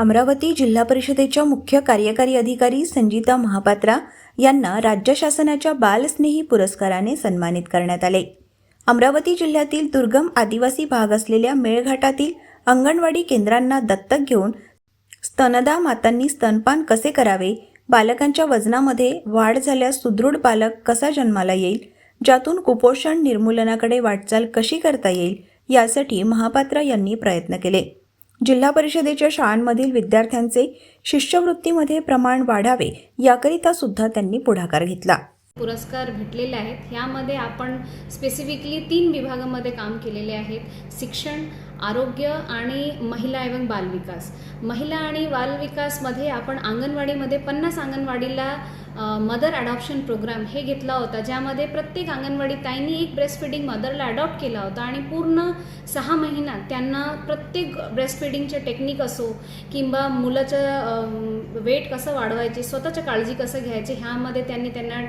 अमरावती जिल्हा परिषदेच्या मुख्य कार्यकारी अधिकारी संजिता महापात्रा यांना राज्य शासनाच्या बालस्नेही पुरस्काराने सन्मानित करण्यात आले. अमरावती जिल्ह्यातील दुर्गम आदिवासी भाग असलेल्या मेळघाटातील अंगणवाडी केंद्रांना दत्तक घेऊन स्तनदा मातांनी स्तनपान कसे करावे? बालकांच्या वजनामध्ये वाढ झाल्यास सुदृढ बालक कसा जन्माला येईल? ज्यातून कुपोषण निर्मूलनाकडे वाटचाल कशी करता येईल? यासाठी महापात्रा यांनी प्रयत्न केले. जिल्हा परिषदेच्या शाळांमधील विद्यार्थ्यांचे शिष्यवृत्तीमध्ये प्रमाण वाढावे याकरिता सुद्धा त्यांनी पुढाकार घेतला. पुरस्कार भेटलेले आहेत. ह्यामध्ये आपण स्पेसिफिकली तीन विभागामध्ये काम केलेले आहेत. शिक्षण आरोग्य आणि महिला एवं बालविकास. महिला आणि बालविकासमध्ये आपण अंगणवाडीमध्ये पन्नास अंगणवाडीला मदर अडॉप्शन प्रोग्राम हे घेतला होता ज्यामध्ये प्रत्येक अंगणवाडी ताईंनी एक ब्रेस्ट फिडिंग मदरला अडॉप्ट केला होता आणि पूर्ण सहा महिन्यात त्यांना प्रत्येक ब्रेस्ट फिडिंगचे टेक्निक असो किंवा मुलाचं वेट कसं वाढवायचे स्वतःच्या काळजी कसं घ्यायचे ह्यामध्ये त्यांनी त्यांना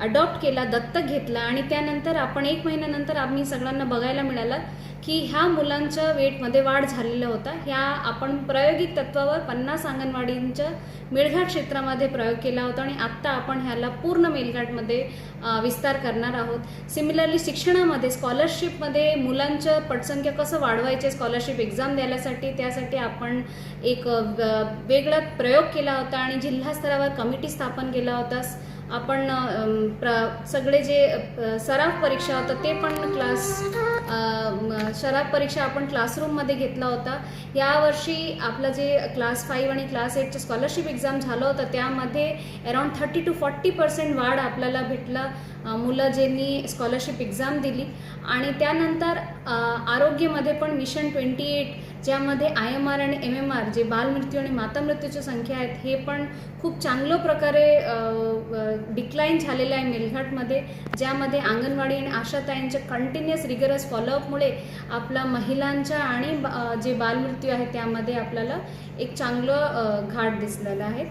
अडॉप्ट केला दत्तक घेतला आणि त्यानंतर आपण एक महिन्यानंतर आम्ही सगळ्यांना बघायला मिळालं की ह्या मुलांच्या वेटमध्ये वाढ झालेला होता. ह्या आपण प्रायोगिक तत्वावर पन्नास अंगणवाडींच्या मेळघाट क्षेत्रामध्ये प्रयोग केला होता आणि आत्ता आपण ह्याला पूर्ण मेलघाटमध्ये विस्तार करणार आहोत. सिमिलरली शिक्षणामध्ये स्कॉलरशिपमध्ये मुलांचं पटसंख्या कसं वाढवायचे स्कॉलरशिप एक्झाम द्यायसाठी त्यासाठी आपण एक वेगळा प्रयोग केला होता आणि जिल्हा स्तरावर कमिटी स्थापन केला होता. आपण प्र सगळे जे अ, सराव परीक्षा होतं ते पण क्लास अ, सराव परीक्षा आपण क्लासरूममध्ये घेतला होता. यावर्षी आपलं जे क्लास फाईव्ह आणि क्लास एटचं स्कॉलरशिप एक्झाम झालं होतं त्यामध्ये around thirty two forty percent वाढ आपल्याला भेटलं मुलं ज्यांनी स्कॉलरशिप एक्झाम दिली. आणि त्यानंतर आरोग्यमध्ये पण मिशन ट्वेंटी एट ज्यामध्ये आय एम आर आणि एम एम आर जे बालमृत्यू आणि मातामृत्यूची संख्या आहेत हे पण खूप चांगलं प्रकारे डिक्लाईन झालेलं आहे मेलघाटमध्ये ज्यामध्ये अंगणवाडी आणि आशाताईंच्या कंटिन्युअस रिगरस फॉलोअपमुळे आपला महिलांच्या आणि बा- जे बालमृत्यू आहे त्यामध्ये आपल्याला एक चांगलं घाट दिसलेलं आहे.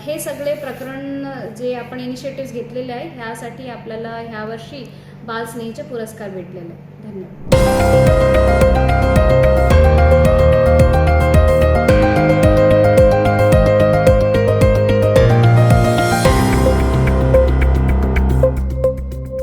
हे सगळे प्रकरण जे आपण इनिशिएटिव्ह घेतलेले आहे ह्यासाठी आपल्याला ह्यावर्षी बालस्नेहीचे पुरस्कार भेटलेले. धन्यवाद.